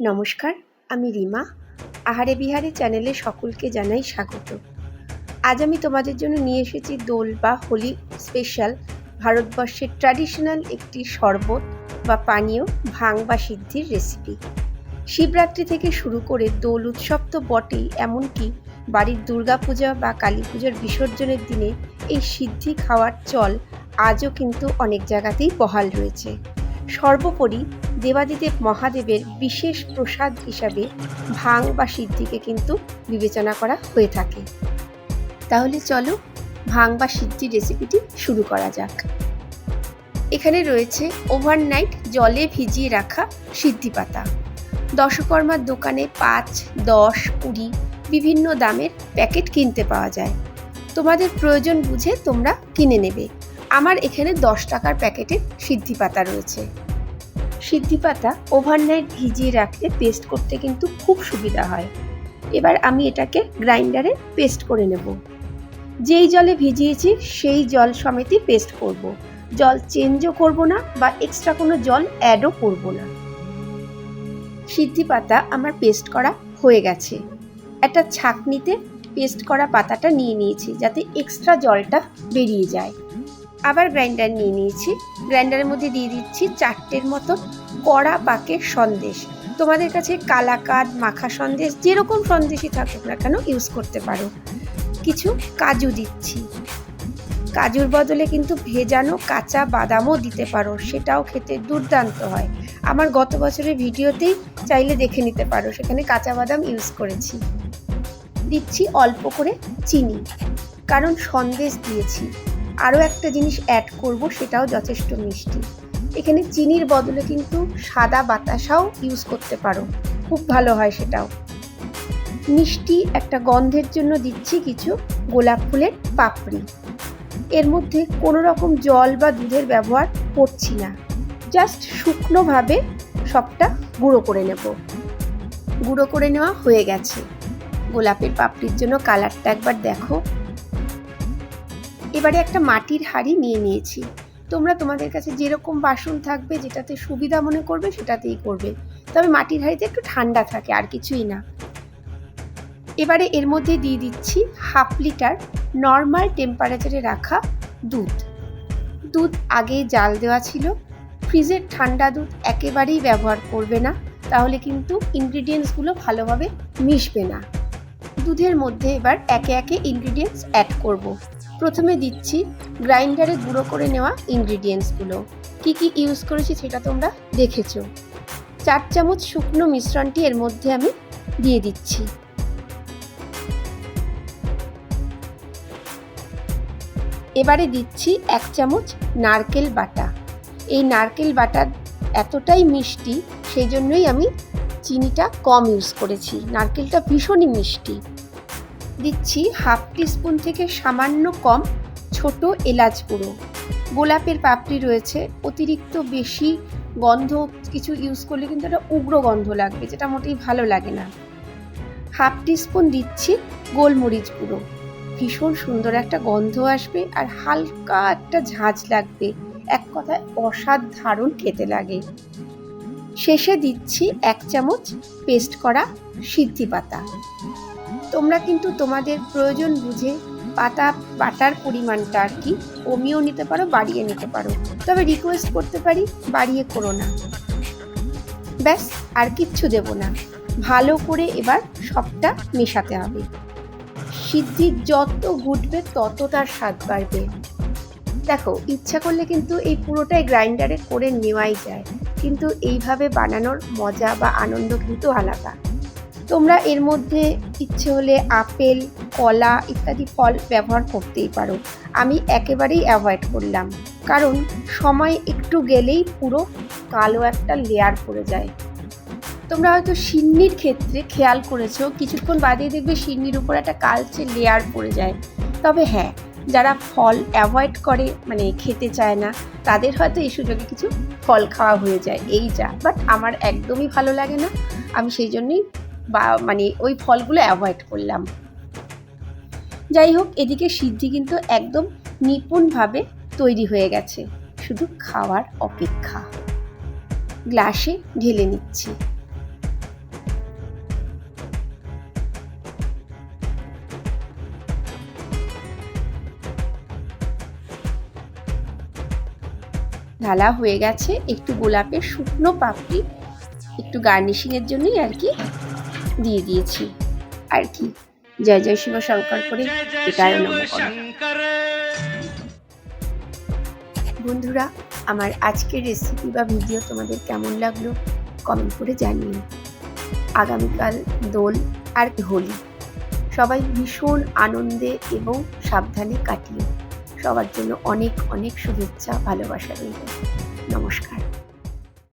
নমস্কার, আমি রিমা। আহারে বিহারে চ্যানেলে সকলকে জানাই স্বাগত। আজ আমি তোমাদের জন্য নিয়ে এসেছি দোল বা হোলি স্পেশাল ভারতবর্ষের ট্র্যাডিশনাল একটি শরবত বা পানীয় ভাং বা সিদ্ধির রেসিপি শিবরাত্রি থেকে শুরু করে দোল উৎসব তো বটেই, এমনকি বাড়ির দুর্গাপূজা বা কালী পুজোর বিসর্জনের দিনে এই সিদ্ধি খাওয়ার চল আজও কিন্তু অনেক জায়গাতেই বহাল রয়েছে। সর্বোপরি দেবাদিদেব মহাদেবের বিশেষ প্রসাদ হিসাবে ভাং বা সিদ্ধিকে কিন্তু বিবেচনা করা হয়ে থাকে। তাহলে চলো ভাং বা সিদ্ধি রেসিপিটি শুরু করা যাক। এখানে রয়েছে ওভারনাইট জলে ভিজিয়ে রাখা সিদ্ধি পাতা। দশকর্মার দোকানে পাঁচ, দশ, কুড়ি বিভিন্ন দামের প্যাকেট কিনতে পাওয়া যায়। তোমাদের প্রয়োজন বুঝে তোমরা কিনে নেবে। আমার এখানে দশ টাকার প্যাকেটের সিদ্ধি পাতা রয়েছে। সিদ্ধি পাতা ওভারনাইট ভিজিয়ে রাখতে পেস্ট করতে কিন্তু খুব সুবিধা হয়। এবার আমি এটাকে গ্রাইন্ডারে পেস্ট করে নেব। যেই জলে ভিজিয়েছি, সেই জল সমেতই পেস্ট করব। জল চেঞ্জও করব না বা এক্সট্রা কোনো জল অ্যাডও করব না। সিদ্ধি পাতা আমার পেস্ট করা হয়ে গেছে। একটা ছাঁকনিতে পেস্ট করা পাতাটা নিয়ে নিয়েছি যাতে এক্সট্রা জলটা বেরিয়ে যায়। আবার গ্রাইন্ডার নিয়ে নিয়েছি। গ্রাইন্ডারের মধ্যে দিয়ে দিচ্ছি চারটের মতো কড়া পাকের সন্দেশ। তোমাদের কাছে কালাকাদ, মাখা সন্দেশ, যেরকম সন্দেশই থাকুক না কেন ইউজ করতে পারো। কিছু কাজু দিচ্ছি। কাজুর বদলে কিন্তু ভেজানো কাঁচা বাদামও দিতে পারো, সেটাও খেতে দুর্দান্ত হয়। আমার গত বছরের ভিডিওতেই চাইলে দেখে নিতে পারো, সেখানে কাঁচা বাদাম ইউজ করেছি। দিচ্ছি অল্প করে চিনি, কারণ সন্দেশ দিয়েছি। আরও একটা জিনিস অ্যাড করব, সেটাও যথেষ্ট মিষ্টি। এখানে চিনির বদলে কিন্তু সাদা বাতাসাও ইউজ করতে পারো। খুব ভালো হয় সেটাও। মিষ্টি একটা গন্ধের জন্য দিচ্ছি কিছু গোলাপ ফুলের পাপড়ি। এর মধ্যে কোনো রকম জল বা দুধের ব্যবহার করছি না। জাস্ট শুকনোভাবে সবটা গুঁড়ো করে নেব। গুঁড়ো করে নেওয়া হয়ে গেছে। গোলাপের পাপড়ির জন্য কালারটা একবার দেখো। এবারে একটা মাটির হাঁড়ি নিয়ে নিয়েছি। তোমরা তোমাদের কাছে যেরকম বাসন থাকবে, যেটাতে সুবিধা মনে করবে, সেটাতেই করবে। তবে মাটির হাঁড়িতে একটু ঠান্ডা থাকে, আর কিছুই না। এবারে এর মধ্যে দিয়ে দিচ্ছি হাফ লিটার নর্মাল টেম্পারেচারে রাখা দুধ। দুধ আগেই জাল দেওয়া ছিল। ফ্রিজের ঠান্ডা দুধ একেবারেই ব্যবহার করবে না। তাহলে কিন্তু ইনগ্রিডিয়েন্টসগুলো ভালোভাবে মিশবে না। দুধের মধ্যে এবার একে একে ইনগ্রিডিয়েন্টস অ্যাড করব। প্রথমে দিচ্ছি গ্রাইন্ডারে গুঁড়ো করে নেওয়া ইনগ্রিডিয়েন্টসগুলো কি কি ইউজ করেছি সেটা তোমরা দেখেছ। চার চামচ শুকনো মিশ্রণটি এর মধ্যে আমি দিয়ে দিচ্ছি। এবারে দিচ্ছি এক চামচ নারকেল বাটা। এই নারকেল বাটা এতটাই মিষ্টি, সেই জন্যই আমি চিনিটা কম ইউজ করেছি। নারকেলটা ভীষণই মিষ্টি। দিচ্ছি হাফ টিস্পুন থেকে সামান্য কম ছোট এলাচ গুঁড়ো। গোলাপের পাপড়ি রয়েছে, অতিরিক্ত বেশি গন্ধ কিছু ইউজ করলে কিন্তু একটা উগ্র গন্ধ লাগবে, যেটা মোটেই ভালো লাগে না। হাফ টিস্পুন দিচ্ছি গোলমরিচ গুঁড়ো। ভীষণ সুন্দর একটা গন্ধ আসবে আর হালকা একটা ঝাঁঝ লাগবে, এক কথায় অসাধারণ খেতে লাগে। শেষে দিচ্ছি এক চামচ পেস্ট করা সিদ্ধি পাতা। তোমরা কিন্তু তোমাদের প্রয়োজন বুঝে পাতা বাটার পরিমাণটা আর কি কমিয়েও নিতে পারো, বাড়িয়ে নিতে পারো। তবে রিকোয়েস্ট করতে পারি, বাড়িয়ে করো না। ব্যাস, আর কিচ্ছু দেব না। ভালো করে এবার সবটা মেশাতে হবে। সিদ্ধি যত ঘুটবে তত তার স্বাদ বাড়বে। দেখো, ইচ্ছা করলে কিন্তু এই পুরোটাই গ্রাইন্ডারে করে নেওয়াই যায়। কিন্তু এইভাবে বানানোর মজা বা আনন্দ কিন্তু আলাদা। তোমরা এর মধ্যে ইচ্ছে হলে আপেল, কলা ইত্যাদি ফল ব্যবহার করতেই পারো। আমি একেবারেই অ্যাভয়েড করলাম। কারণ সময় একটু গেলেই পুরো কালো একটা লেয়ার পড়ে যায়। তোমরা হয়তো সিন্নির ক্ষেত্রে খেয়াল করেছ, কিছুক্ষণ বাদেই দেখবে সিন্নির উপর একটা কালচে লেয়ার পড়ে যায়। তবে হ্যাঁ যারা ফল অ্যাভয়েড করে মানে খেতে চায় না, তাদের হয়তো এই সুযোগে কিছু ফল খাওয়া হয়ে যায়। এই যা বাট আমার একদমই ভালো লাগে না। আমি সেই জন্যই বা মানে ওই ফলগুলো অ্যাভয়েড করলাম। যাই হোক, এদিকে সিদ্ধি কিন্তু একদম নিপুণভাবে তৈরি হয়ে গেছে। শুধু খাওয়ার অপেক্ষা। গ্লাসে ঢেলে নিচ্ছি। ঢালা হয়ে গেছে একটু গোলাপের শুকনো পাপড়ি, একটু গার্নিশিংয়ের জন্যই আর কি দিয়ে দিয়েছি। আর কি? জয় জয় শিব শঙ্কর করে এটাই নমকরণ বন্ধুরা আমার আজকের রেসিপি বা ভিডিও তোমাদের কেমন লাগল কমেন্ট করে জানিও। আগামীকাল দোল আর হোলি। সবাই ভীষণ আনন্দে এবং সাবধানে কাটিয়ে সবার জন্য অনেক অনেক শুভেচ্ছা ভালোবাসা রইল। নমস্কার।